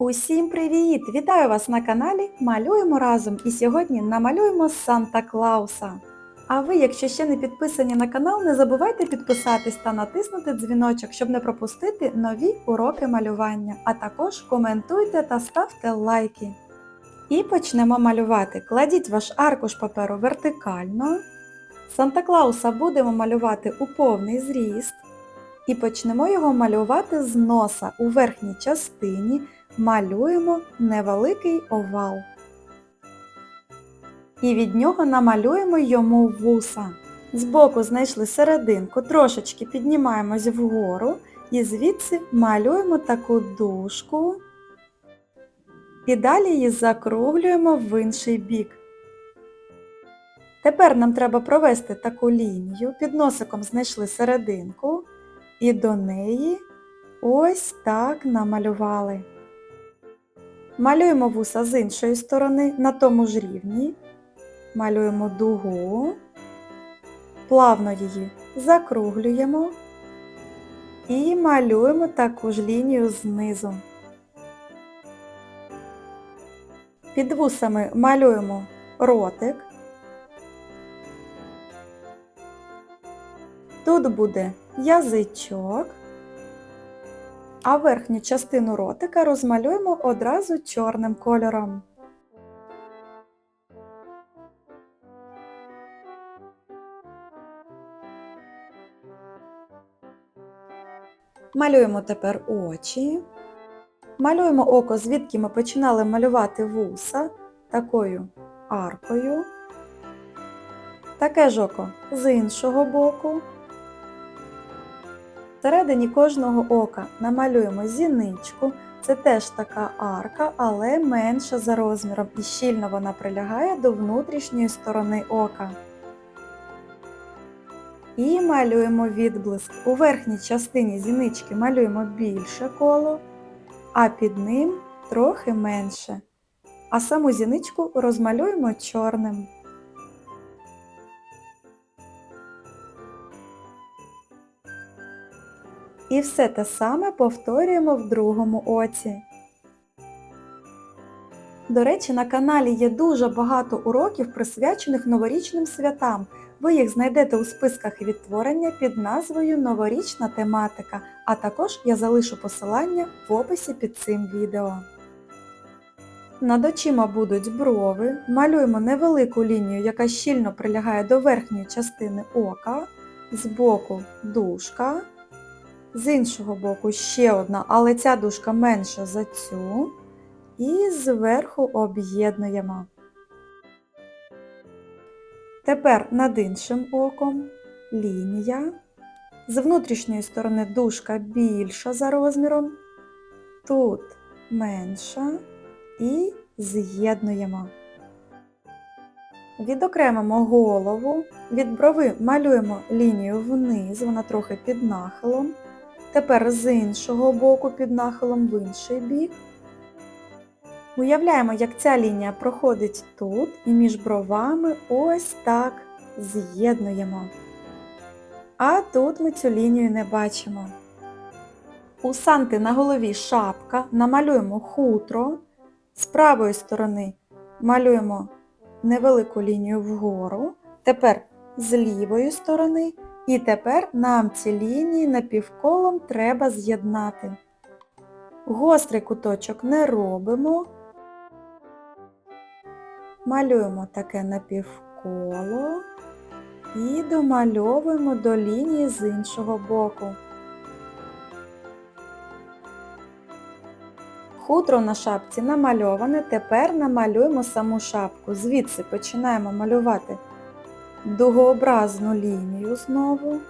Усім привіт! Вітаю вас на каналі Малюємо разом і сьогодні намалюємо Санта Клауса. А ви, якщо ще не підписані на канал, не забувайте підписатись та натиснути дзвіночок, щоб не пропустити нові уроки малювання, а також коментуйте та ставте лайки. І почнемо малювати. Кладіть ваш аркуш паперу вертикально. Санта Клауса будемо малювати у повний зріст. І почнемо його малювати з носа у верхній частині малюємо невеликий овал. І від нього намалюємо йому вуса. Збоку знайшли серединку, трошечки піднімаємось вгору і звідси малюємо таку дужку. І далі її закруглюємо в інший бік. Тепер нам треба провести таку лінію, під носиком знайшли серединку і до неї ось так намалювали. Малюємо вуса з іншої сторони на тому ж рівні. Малюємо дугу, плавно її закруглюємо і малюємо таку ж лінію знизу. Під вусами малюємо ротик. Тут буде язичок а верхню частину ротика розмалюємо одразу чорним кольором. Малюємо тепер очі. Малюємо око, звідки ми починали малювати вуса такою аркою. Таке ж око з іншого боку. Всередині кожного ока намалюємо зіничку. Це теж така арка, але менша за розміром і щільно вона прилягає до внутрішньої сторони ока. І малюємо відблиск. У верхній частині зінички малюємо більше коло, а під ним трохи менше. А саму зіничку розмалюємо чорним. І все те саме повторюємо в другому оці. До речі, на каналі є дуже багато уроків, присвячених новорічним святам. Ви їх знайдете у списках відтворення під назвою Новорічна тематика, а також я залишу посилання в описі під цим відео. Над очима будуть брови, малюємо невелику лінію, яка щільно прилягає до верхньої частини ока, збоку дужка, з іншого боку ще одна, але ця дужка менша за цю. І зверху об'єднуємо. Тепер над іншим оком лінія. З внутрішньої сторони дужка більша за розміром, тут менша і з'єднуємо. Відокремимо голову, від брови малюємо лінію вниз, вона трохи під нахилом. Тепер з іншого боку під нахилом в інший бік. Уявляємо, як ця лінія проходить тут і між бровами ось так з'єднуємо. А тут ми цю лінію не бачимо. У Санти на голові шапка, намалюємо хутро. З правої сторони малюємо невелику лінію вгору. Тепер з лівої сторони і тепер нам ці лінії напівколом треба з'єднати. Гострий куточок не робимо. Малюємо таке напівколо і домальовуємо до лінії з іншого боку. Хутро на шапці намальоване, тепер намалюємо саму шапку. Звідси починаємо малювати дугообразну лінію знову.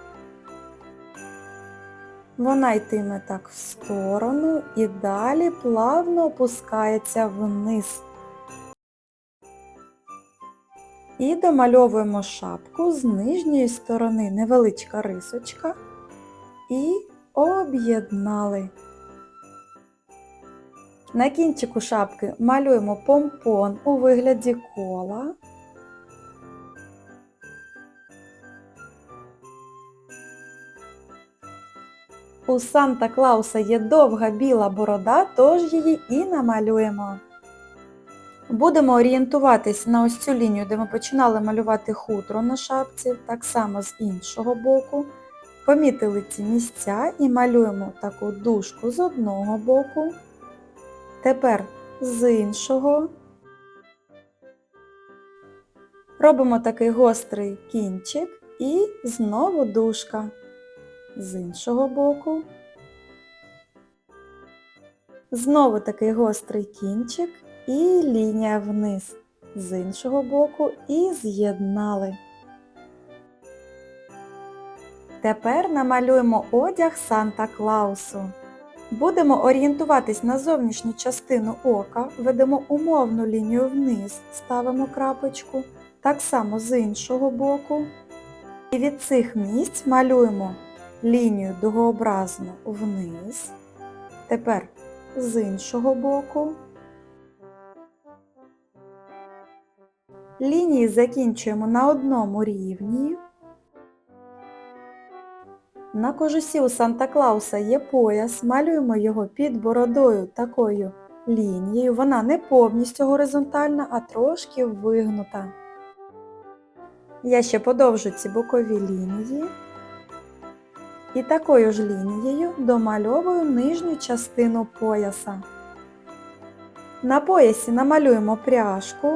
Вона йтиме так в сторону і далі плавно опускається вниз. І домальовуємо шапку з нижньої сторони, невеличка рисочка. І об'єднали. На кінчику шапки малюємо помпон у вигляді кола. У Санта Клауса є довга біла борода, тож її і намалюємо. Будемо орієнтуватись на ось цю лінію, де ми починали малювати хутро на шапці, так само з іншого боку. Помітили ці місця і малюємо таку дужку з одного боку. Тепер з іншого. Робимо такий гострий кінчик і знову дужка. З іншого боку. Знову такий гострий кінчик і лінія вниз. З іншого боку і з'єднали. Тепер намалюємо одяг Санта Клаусу. Будемо орієнтуватись на зовнішню частину ока, ведемо умовну лінію вниз, ставимо крапочку, так само з іншого боку. І від цих місць малюємо лінію дугообразну вниз. Тепер з іншого боку. Лінії закінчуємо на одному рівні. На кожусі у Санта-Клауса є пояс, малюємо його під бородою такою лінією. Вона не повністю горизонтальна, а трошки вигнута. Я ще подовжу ці бокові лінії. І такою ж лінією домальовую нижню частину пояса. На поясі намалюємо пряжку,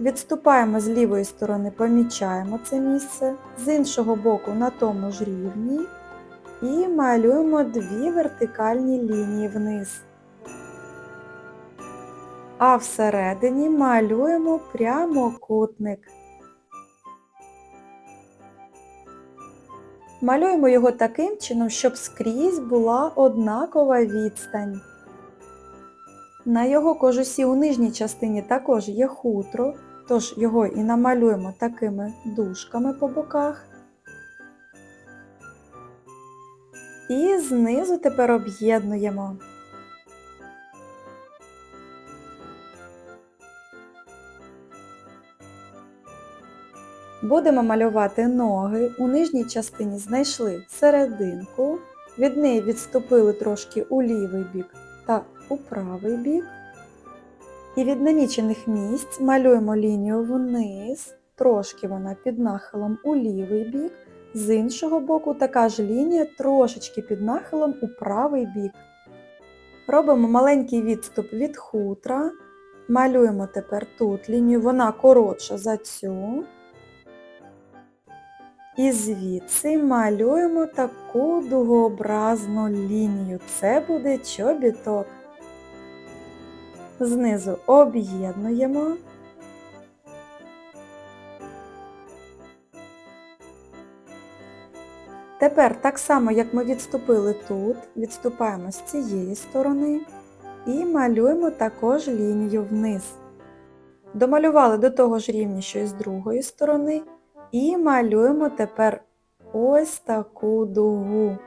відступаємо з лівої сторони, помічаємо це місце, з іншого боку на тому ж рівні і малюємо дві вертикальні лінії вниз. А всередині малюємо прямокутник. Малюємо його таким чином, щоб скрізь була однакова відстань. На його кожусі у нижній частині також є хутро, тож його і намалюємо такими дужками по боках. І знизу тепер об'єднуємо. Будемо малювати ноги. У нижній частині знайшли серединку, від неї відступили трошки у лівий бік та у правий бік. І від намічених місць малюємо лінію вниз, трошки вона під нахилом у лівий бік, з іншого боку така ж лінія трошечки під нахилом у правий бік. Робимо маленький відступ від хутра, малюємо тепер тут лінію, вона коротша за цю. І звідси малюємо таку дугообразну лінію. Це буде чобіток. Знизу об'єднуємо. Тепер так само, як ми відступили тут, відступаємо з цієї сторони і малюємо також лінію вниз. Домалювали до того ж рівня, що і з другої сторони, і малюємо тепер ось таку дугу.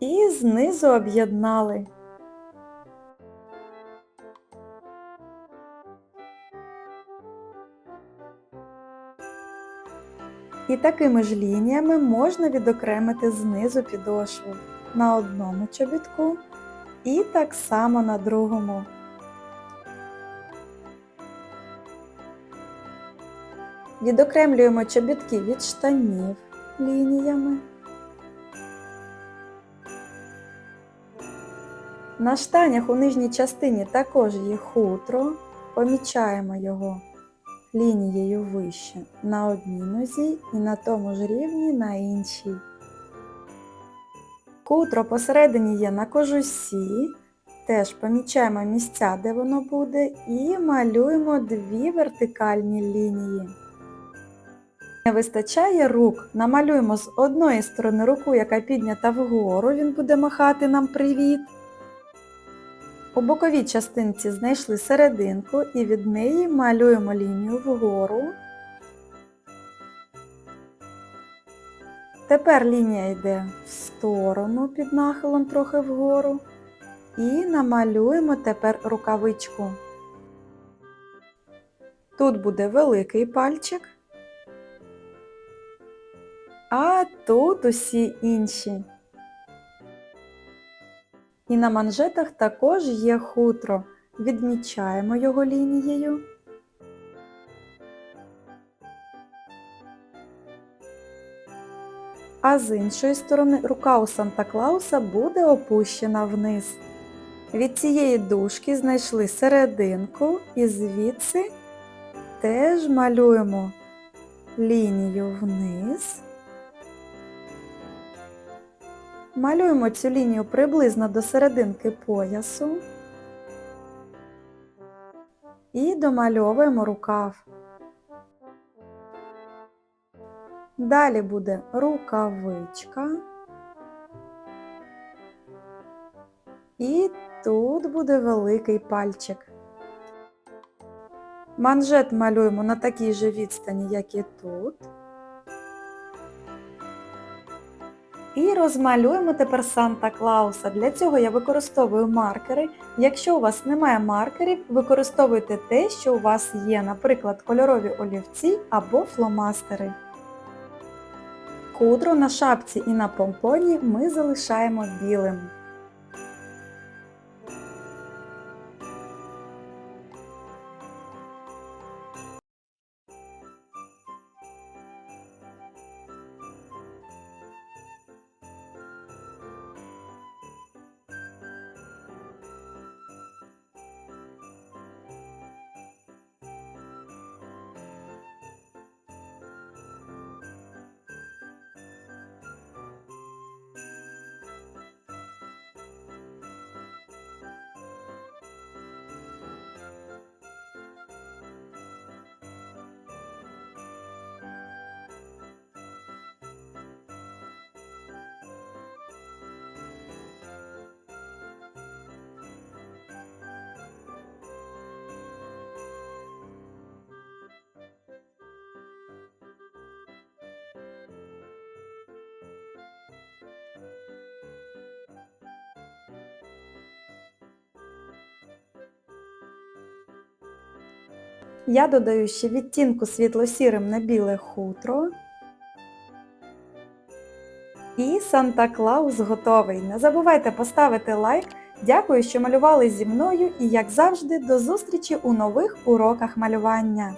І знизу об'єднали. І такими ж лініями можна відокремити знизу підошву на одному чобітку і так само на другому. Відокремлюємо чобітки від штанів лініями. На штанях у нижній частині також є хутро, помічаємо його лінією вище на одній нозі і на тому ж рівні на іншій. Хутро посередині є на кожусі, теж помічаємо місця, де воно буде, і малюємо дві вертикальні лінії. Не вистачає рук, намалюємо з одної сторони руку, яка піднята вгору, він буде махати нам привіт. У боковій частинці знайшли серединку і від неї малюємо лінію вгору. Тепер лінія йде в сторону під нахилом трохи вгору. І намалюємо тепер рукавичку. Тут буде великий пальчик. А тут усі інші. І на манжетах також є хутро. Відмічаємо його лінією. А з іншої сторони рука у Санта-Клауса буде опущена вниз. Від цієї дужки знайшли серединку і звідси теж малюємо лінію вниз. Малюємо цю лінію приблизно до серединки поясу і домальовуємо рукав. Далі буде рукавичка. І тут буде великий пальчик. Манжет малюємо на такій же відстані, як і тут. І розмалюємо тепер Санта Клауса. Для цього я використовую маркери. Якщо у вас немає маркерів, використовуйте те, що у вас є, наприклад, кольорові олівці або фломастери. Кудру на шапці і на помпоні ми залишаємо білим. Я додаю ще відтінку світло-сірим на біле хутро. І Санта Клаус готовий. Не забувайте поставити лайк. Дякую, що малювали зі мною і, як завжди, до зустрічі у нових уроках малювання.